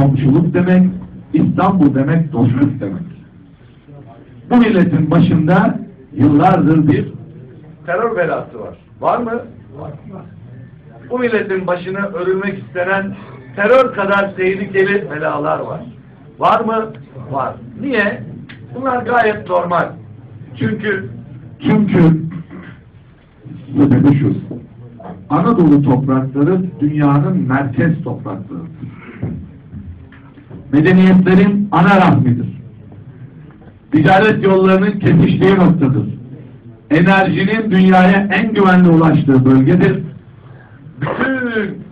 komşuluk demek, İstanbul demek dostluk demek. Bu milletin başında yıllardır bir terör belası var. Var mı? Var. Bu milletin başına örülmek istenen terör kadar tehlikeli belalar var. Var mı? Var. Niye? Bunlar gayet normal. Çünkü Çünkü sebebi şu. Anadolu toprakları dünyanın merkez topraklarıdır. Medeniyetlerin ana rahmidir. Ticaret yollarının kesiştiği noktadır. Enerjinin dünyaya en güvenli ulaştığı bölgedir. bütün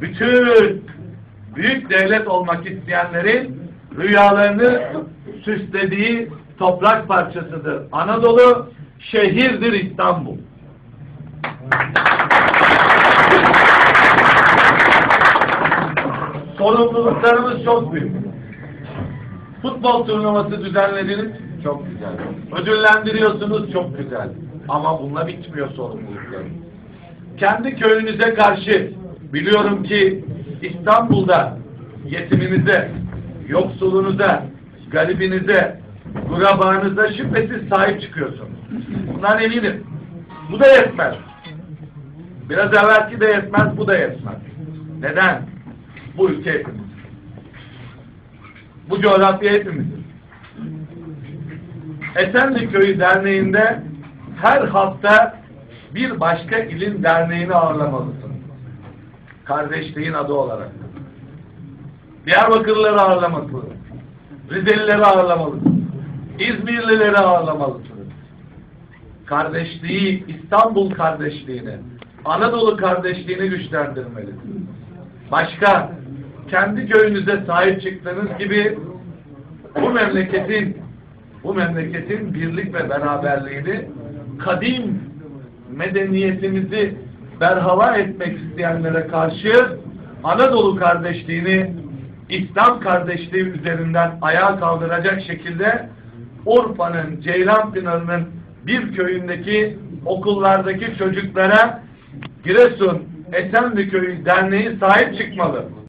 bütün büyük devlet olmak isteyenlerin rüyalarını süslediği toprak parçasıdır. Anadolu şehirdir İstanbul. Sorumluluklarımız çok büyük. Futbol turnuvası düzenlediniz, çok güzel. Ödüllendiriyorsunuz, çok güzel. Ama bununla bitmiyor sorumluluklarımız kendi köyünüze karşı biliyorum ki İstanbul'da yetiminize, yoksulunuza, garibinize, gurabanıza şüphesiz sahip çıkıyorsunuz. Bundan eminim. Bu da yetmez. Biraz evvelki de yetmez, bu da yetmez. Neden? Bu ülke hepimiz. Bu coğrafya hepimizin. Esenli Köyü Derneği'nde her hafta bir başka ilin derneğini ağırlamalısın. Kardeşliğin adı olarak. Diyarbakırlıları ağırlamalısın. Rizelileri ağırlamalısın. İzmirlileri ağırlamalısın. Kardeşliği, İstanbul kardeşliğini, Anadolu kardeşliğini güçlendirmelisin. Başka, kendi köyünüze sahip çıktığınız gibi bu memleketin bu memleketin birlik ve beraberliğini kadim medeniyetimizi berhava etmek isteyenlere karşı Anadolu kardeşliğini İslam kardeşliği üzerinden ayağa kaldıracak şekilde Urfa'nın Ceylanpınar'ın bir köyündeki okullardaki çocuklara Giresun Esenli Köyü Derneği sahip çıkmalı.